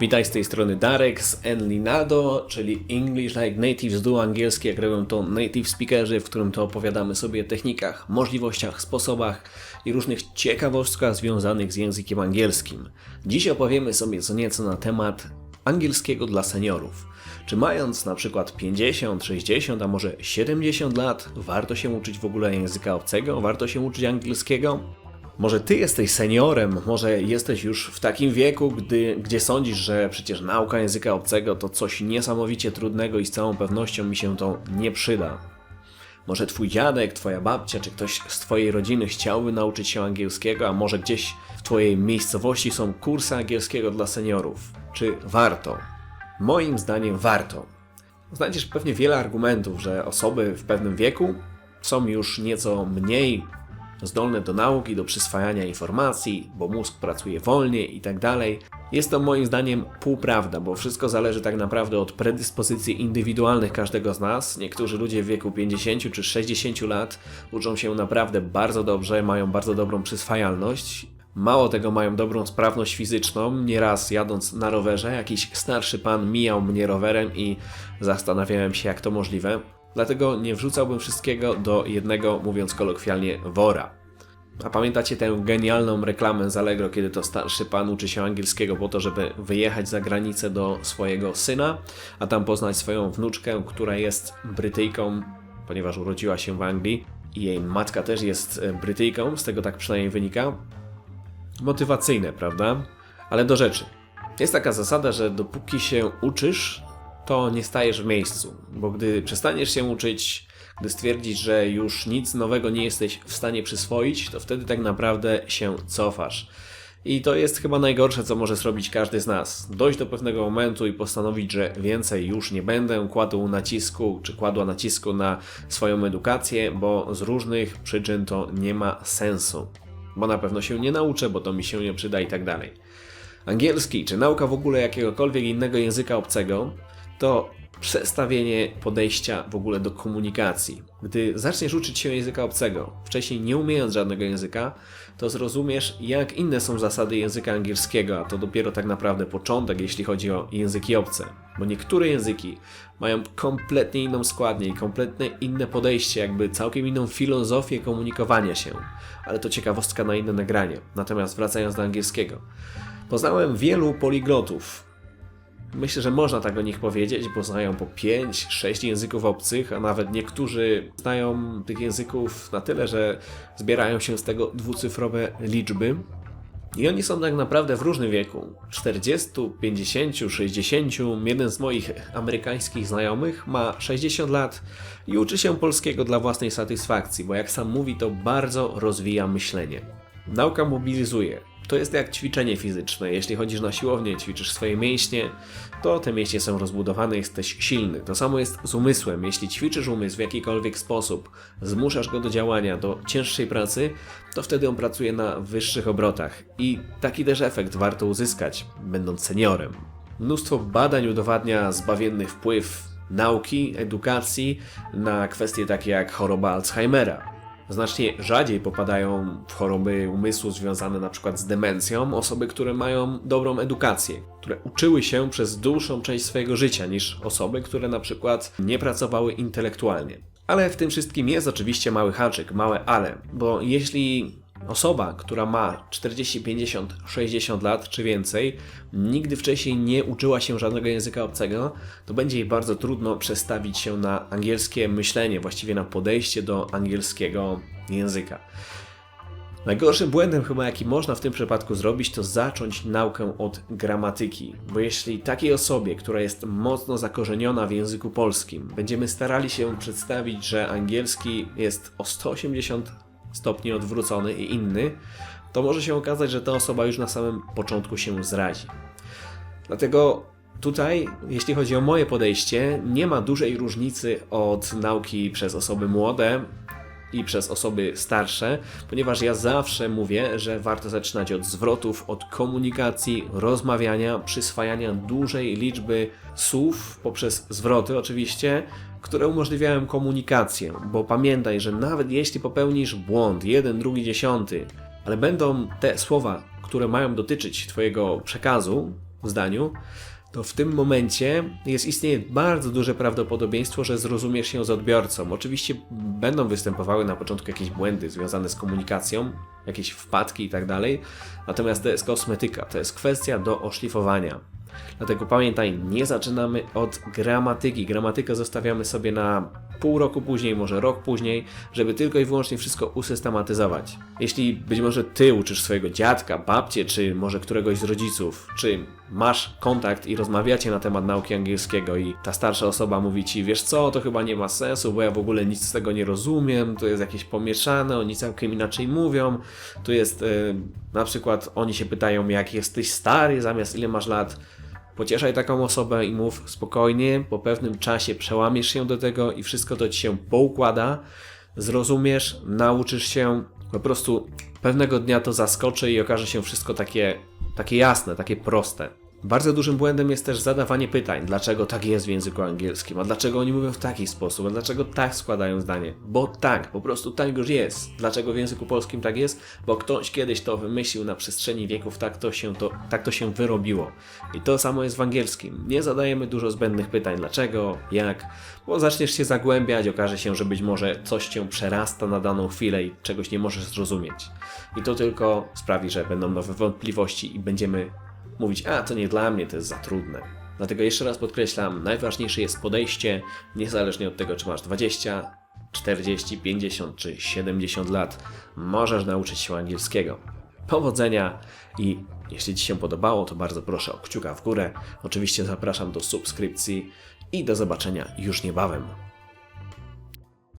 Witaj z tej strony Darek z Enlinado, czyli English Like Natives Duo angielski, jak robią to native speakerzy, w którym to opowiadamy sobie o technikach, możliwościach, sposobach i różnych ciekawostkach związanych z językiem angielskim. Dziś opowiemy sobie co nieco na temat angielskiego dla seniorów. Czy mając na przykład 50, 60, a może 70 lat, warto się uczyć w ogóle języka obcego? Warto się uczyć angielskiego? Może ty jesteś seniorem, może jesteś już w takim wieku, gdy, gdzie sądzisz, że przecież nauka języka obcego to coś niesamowicie trudnego i z całą pewnością mi się to nie przyda. Może twój dziadek, twoja babcia czy ktoś z twojej rodziny chciałby nauczyć się angielskiego, a może gdzieś w twojej miejscowości są kursy angielskiego dla seniorów. Czy warto? Moim zdaniem warto. Znajdziesz pewnie wiele argumentów, że osoby w pewnym wieku są już nieco mniej zdolne do nauki, do przyswajania informacji, bo mózg pracuje wolniej tak dalej. Jest to moim zdaniem półprawda, bo wszystko zależy tak naprawdę od predyspozycji indywidualnych każdego z nas. Niektórzy ludzie w wieku 50 czy 60 lat uczą się naprawdę bardzo dobrze, mają bardzo dobrą przyswajalność. Mało tego, mają dobrą sprawność fizyczną. Nieraz jadąc na rowerze, jakiś starszy pan mijał mnie rowerem i zastanawiałem się, jak to możliwe. Dlatego nie wrzucałbym wszystkiego do jednego, mówiąc kolokwialnie, wora. A pamiętacie tę genialną reklamę z Allegro, kiedy to starszy pan uczy się angielskiego po to, żeby wyjechać za granicę do swojego syna, a tam poznać swoją wnuczkę, która jest Brytyjką, ponieważ urodziła się w Anglii i jej matka też jest e, Brytyjką, z tego tak przynajmniej wynika. Motywacyjne, prawda? Ale do rzeczy. Jest taka zasada, że dopóki się uczysz, to nie stajesz w miejscu, bo gdy przestaniesz się uczyć, gdy stwierdzisz, że już nic nowego nie jesteś w stanie przyswoić, to wtedy tak naprawdę się cofasz. I to jest chyba najgorsze, co może zrobić każdy z nas. Dojść do pewnego momentu i postanowić, że więcej już nie będę kładł nacisku, czy kładła nacisku na swoją edukację, bo z różnych przyczyn to nie ma sensu. Bo na pewno się nie nauczę, bo to mi się nie przyda i tak dalej. Angielski, czy nauka w ogóle jakiegokolwiek innego języka obcego, to przestawienie podejścia w ogóle do komunikacji. Gdy zaczniesz uczyć się języka obcego, wcześniej nie umiejąc żadnego języka, to zrozumiesz, jak inne są zasady języka angielskiego, a to dopiero tak naprawdę początek, jeśli chodzi o języki obce. Bo niektóre języki mają kompletnie inną składnię i kompletnie inne podejście, jakby całkiem inną filozofię komunikowania się. Ale to ciekawostka na inne nagranie. Natomiast wracając do angielskiego. Poznałem wielu poliglotów, Myślę, że można tak o nich powiedzieć, bo znają po 5-6 języków obcych, a nawet niektórzy znają tych języków na tyle, że zbierają się z tego dwucyfrowe liczby. I oni są tak naprawdę w różnym wieku 40, 50, 60. Jeden z moich amerykańskich znajomych ma 60 lat i uczy się polskiego dla własnej satysfakcji, bo jak sam mówi, to bardzo rozwija myślenie. Nauka mobilizuje, to jest jak ćwiczenie fizyczne. Jeśli chodzisz na siłownię, ćwiczysz swoje mięśnie, to te mięśnie są rozbudowane, jesteś silny. To samo jest z umysłem. Jeśli ćwiczysz umysł w jakikolwiek sposób, zmuszasz go do działania, do cięższej pracy, to wtedy on pracuje na wyższych obrotach. I taki też efekt warto uzyskać, będąc seniorem. Mnóstwo badań udowadnia zbawienny wpływ nauki, edukacji na kwestie takie jak choroba Alzheimera znacznie rzadziej popadają w choroby umysłu związane na przykład z demencją osoby, które mają dobrą edukację, które uczyły się przez dłuższą część swojego życia niż osoby, które na przykład nie pracowały intelektualnie. Ale w tym wszystkim jest oczywiście mały haczyk, małe ale, bo jeśli Osoba, która ma 40, 50, 60 lat czy więcej, nigdy wcześniej nie uczyła się żadnego języka obcego, to będzie jej bardzo trudno przestawić się na angielskie myślenie, właściwie na podejście do angielskiego języka. Najgorszym błędem chyba jaki można w tym przypadku zrobić to zacząć naukę od gramatyki, bo jeśli takiej osobie, która jest mocno zakorzeniona w języku polskim, będziemy starali się przedstawić, że angielski jest o 180 stopni odwrócony i inny, to może się okazać, że ta osoba już na samym początku się zrazi. Dlatego tutaj, jeśli chodzi o moje podejście, nie ma dużej różnicy od nauki przez osoby młode i przez osoby starsze, ponieważ ja zawsze mówię, że warto zaczynać od zwrotów, od komunikacji, rozmawiania, przyswajania dużej liczby słów poprzez zwroty oczywiście, które umożliwiają komunikację, bo pamiętaj, że nawet jeśli popełnisz błąd, jeden, drugi, dziesiąty, ale będą te słowa, które mają dotyczyć Twojego przekazu, zdaniu, to w tym momencie jest istnieje bardzo duże prawdopodobieństwo, że zrozumiesz się z odbiorcą. Oczywiście będą występowały na początku jakieś błędy związane z komunikacją, jakieś wpadki i tak dalej, natomiast to jest kosmetyka, to jest kwestia do oszlifowania. Dlatego pamiętaj, nie zaczynamy od gramatyki. Gramatykę zostawiamy sobie na pół roku później, może rok później, żeby tylko i wyłącznie wszystko usystematyzować. Jeśli być może ty uczysz swojego dziadka, babcię, czy może któregoś z rodziców, czy masz kontakt i rozmawiacie na temat nauki angielskiego i ta starsza osoba mówi ci, wiesz co, to chyba nie ma sensu, bo ja w ogóle nic z tego nie rozumiem, to jest jakieś pomieszane, oni całkiem inaczej mówią, tu jest yy, na przykład oni się pytają, jak jesteś stary, zamiast ile masz lat, Pocieszaj taką osobę i mów spokojnie, po pewnym czasie przełamiesz się do tego i wszystko to ci się poukłada, zrozumiesz, nauczysz się, po prostu pewnego dnia to zaskoczy i okaże się wszystko takie, takie jasne, takie proste. Bardzo dużym błędem jest też zadawanie pytań, dlaczego tak jest w języku angielskim, a dlaczego oni mówią w taki sposób, a dlaczego tak składają zdanie. Bo tak, po prostu tak już jest. Dlaczego w języku polskim tak jest? Bo ktoś kiedyś to wymyślił na przestrzeni wieków, tak to się, to, tak to się wyrobiło. I to samo jest w angielskim. Nie zadajemy dużo zbędnych pytań, dlaczego, jak, bo zaczniesz się zagłębiać, okaże się, że być może coś cię przerasta na daną chwilę i czegoś nie możesz zrozumieć. I to tylko sprawi, że będą nowe wątpliwości i będziemy mówić, a to nie dla mnie, to jest za trudne. Dlatego jeszcze raz podkreślam, najważniejsze jest podejście, niezależnie od tego, czy masz 20, 40, 50 czy 70 lat, możesz nauczyć się angielskiego. Powodzenia i jeśli Ci się podobało, to bardzo proszę o kciuka w górę. Oczywiście zapraszam do subskrypcji i do zobaczenia już niebawem.